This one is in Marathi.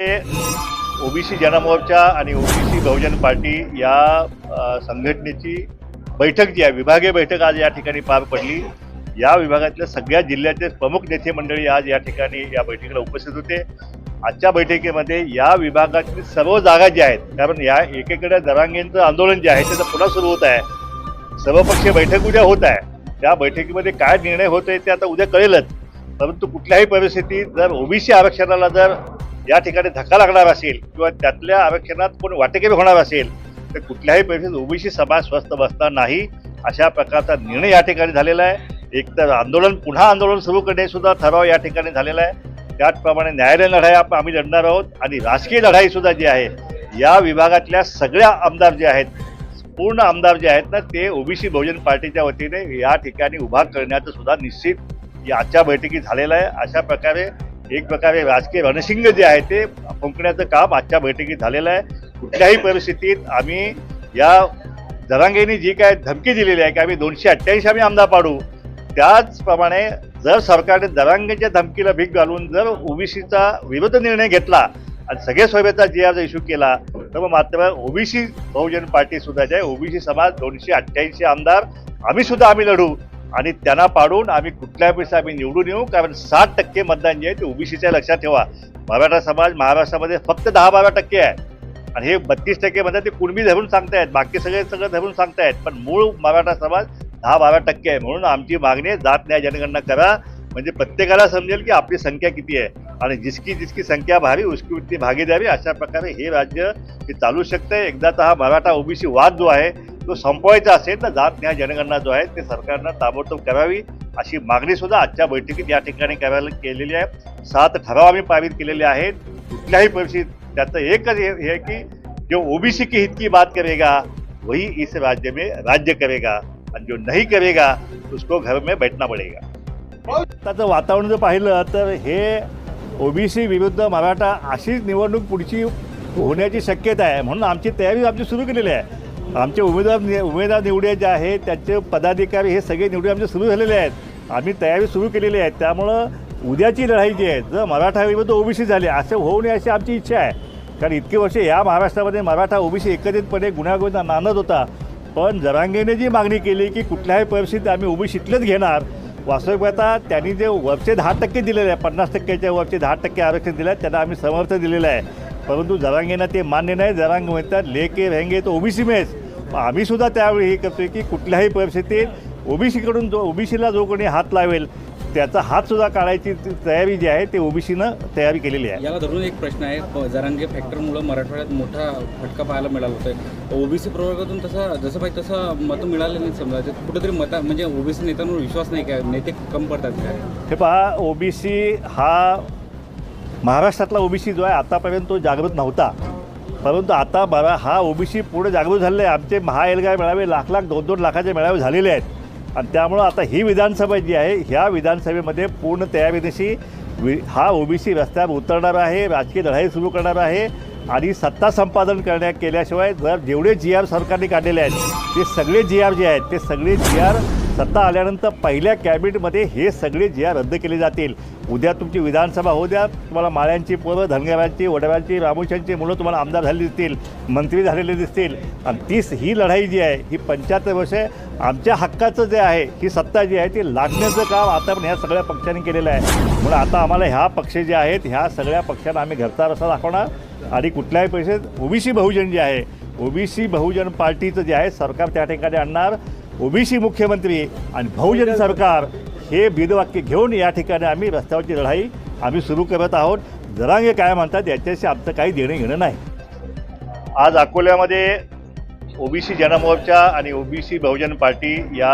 ओबीसी जनमोर्चा आणि ओबीसी बहुजन पार्टी या संघटनेची बैठक जी आहे विभागीय बैठक आज या ठिकाणी पार पडली. या विभागातल्या सगळ्या जिल्ह्याचे प्रमुख नेते मंडळी आज या ठिकाणी या बैठकीला उपस्थित होते. आजच्या बैठकीमध्ये या विभागातील सर्व जागा ज्या आहेत कारण या एकेकडे दरांगेंचं आंदोलन जे आहे ते तर पुन्हा सुरू होत आहे. सर्वपक्षीय बैठक उद्या होत आहे. त्या बैठकीमध्ये काय निर्णय होत आहे ते आता उद्या कळेलच. परंतु कुठल्याही परिस्थितीत जर ओबीसी आरक्षणाला जर या ठिकाणी धक्का लागणार असेल किंवा त्यातल्या आरक्षणात कोण वाटेकरी होणार असेल तर कुठल्याही परिस्थितीत ओबीसी समाज स्वस्थ बसणार नाही अशा प्रकारचा निर्णय या ठिकाणी झालेला आहे. एकतर आंदोलन पुन्हा आंदोलन सुरू करणे सुद्धा ठराव या ठिकाणी झालेला आहे. त्याचप्रमाणे न्यायालयीन लढाई आपण आम्ही लढणार आहोत आणि राजकीय लढाईसुद्धा जी आहे या विभागातल्या सगळ्या आमदार जे आहेत पूर्ण आमदार जे आहेत ना ते ओबीसी बहुजन पार्टीच्या वतीने या ठिकाणी उभा करण्याचं सुद्धा निश्चित आजच्या बैठकीत झालेलं आहे. अशा प्रकारे एक प्रकारे राजकीय रणशिंग जे आहे ते फुंकण्याचं काम आजच्या बैठकीत झालेलं आहे. कुठल्याही परिस्थितीत आम्ही या जरांगेने जी काय धमकी दिलेली आहे की आम्ही दोनशे अठ्ठ्याऐंशी आम्ही आमदार पाडू त्याचप्रमाणे जर सरकारने दरांगेच्या धमकीला भीक घालून जर ओबीसीचा विरोध निर्णय घेतला आणि सगळे सोयबेचा जी आर इश्यू केला तर मग मात्र ओबीसी बहुजन पार्टी सुद्धा जे ओबीसी समाज दोनशे अठ्ठ्याऐंशी आमदार आम्ही सुद्धा आम्ही लढू. आणि त्यांना पाडून आम्ही कुठल्या पेक्षा आम्ही निवडून येऊ कारण साठ टक्के मतदान जे आहे ते ओबीसीच्या लक्षात ठेवा. मराठा समाज महाराष्ट्रामध्ये फक्त दहा बारा टक्के आहे. आणि हे बत्तीस टक्के मतदान ते कुणबी धरून सांगतायत बाकी सगळे सगळं धरून सांगतायत पण मूळ मराठा समाज दहा बारा टक्के आहे. म्हणून आमची मागणी जात न्याय जनगणना करा. म्हणजे प्रत्येकाला समजेल की आपली संख्या किती आहे. आणि जिसकी जिसकी संख्या भारी उसकी उतनी भागीदारी अशा प्रकारे हे राज्य हे चालू शकतंय. एकदाचा हा मराठा ओबीसी वाद जो आहे तो संपवायचा असेल तर जात न्याय जनगणना जो आहे ते सरकारनं ताबडतोब करावी अशी मागणी सुद्धा आजच्या बैठकीत या ठिकाणी करायला केलेली आहे. सात ठराव आम्ही पारित केलेले आहेत. कुठल्याही परिस्थितीत त्याचं एकच हे हे आहे की जो ओबीसी की हित की बात करेगा वही इस राज्य में राज्य करेगा. आणि जो नहीं करेगा उसको घर में बैठना पडेगा. त्याचं वातावरण जर पाहिलं तर हे ओबीसी विरुद्ध मराठा अशीच निवडणूक पुढची होण्याची शक्यता आहे. म्हणून आमची तयारी आमची सुरू केलेली आहे. आमचे उमेदवार नि- उमेदवार निवडे जे आहेत त्यांचे पदाधिकारी हे सगळे निवडे आमचे सुरू झालेले आहेत. आम्ही तयारी सुरू केलेली आहे. त्यामुळं उद्याची लढाई जी आहे जर मराठा विरुद्ध ओबीसी झाली असं होऊ नये अशी आमची इच्छा आहे. कारण इतकी वर्ष या महाराष्ट्रामध्ये मराठा ओबीसी एकत्रितपणे गुन्ह्यागोविंदा नांदत होता. पण जरांगेने जी मागणी केली की कुठल्याही परिस्थितीत आम्ही ओबीसीतलेच घेणार वास्तविक पाहता त्यांनी जे वरचे दहा टक्के दिलेले आहे पन्नास टक्क्याच्या वरचे दहा टक्के आरक्षण दिलं आहे त्यांना आम्ही समर्थ दिलेलं आहे. परंतु जरांगेंना ते मान्य नाही जरांग म्हणतात लेके रहेंगे तो ओबीसी मेच आम्हीसुद्धा त्यावेळी हे करतोय की कुठल्याही परिस्थितीत ओबीसीकडून जो ओबीसीला जो कोणी हात लावेल त्याचा हातसुद्धा काढायची तयारी जी आहे ते ओबीसीनं तयारी केलेली आहे. याला धरून एक प्रश्न आहे. जरांगे फॅक्टरमुळं मराठवाड्यात मोठा फटका पाहायला मिळाला होता. ओबीसी प्रवर्गातून तसं जसं पाहिजे तसं मतं मिळाले नाही समजा. कुठेतरी मता म्हणजे ओबीसी नेत्यांवर विश्वास नाही काय? नेते कम पडतात काय? हे पहा ओबीसी हा महाराष्ट्रातला ओबीसी जो आहे आतापर्यंत तो जागृत नव्हता. परंतु आता बरा हा ओबीसी पुढे जागृत झालेला आहे. आमचे महाएल्गार मेळावे लाख लाख दोन दोन लाखाचे मेळावे झालेले आहेत. आणि त्यामुळं आता ही विधानसभा जी आहे ह्या विधानसभेमध्ये पूर्ण तयारीनिशी वि हा ओबीसी रस्त्यावर उतरणार आहे राजकीय लढाई सुरू करणार आहे आणि सत्ता संपादन करण्या केल्याशिवाय जर जेवढे जी आर सरकारने काढलेले आहेत ते सगळे जी आर जे आहेत ते सगळे जी आर सत्ता आल्यानंतर पहिल्या कॅबिनेटमध्ये हे सगळे जे रद्द केले जातील. उद्या तुमची विधानसभा होऊ द्या तुम्हाला माळ्यांची पोरं धनगरांची वडव्यांची रामोशांची मुलं तुम्हाला आमदार झाली दिसतील मंत्री झालेले दिसतील. आणि तीच ही लढाई जी आहे ही पंचायत वर्ष आमच्या हक्काचं जे आहे ही सत्ता जी आहे ती लागण्याचं काम आता पण ह्या सगळ्या पक्षांनी केलेलं आहे. म्हणून आता आम्हाला ह्या पक्ष जे आहेत ह्या सगळ्या पक्षांना आम्ही घरचा रस्ता दाखवणार. आणि कुठल्याही पैसे ओबीसी बहुजन जे आहे ओबीसी बहुजन पार्टीचं जे आहे सरकार त्या ठिकाणी आणणार. ओबीसी मुख्यमंत्री आणि बहुजन सरकार हे बिदवाक्य घेऊन या ठिकाणी आम्ही रस्त्यावरची लढाई आम्ही सुरू करत आहोत. जरांगे काय म्हणतात याच्याशी आमचं काही देणं घेणं नाही. आज अकोल्यामध्ये ओबीसी जनमोर्चा आणि ओबीसी बहुजन पार्टी या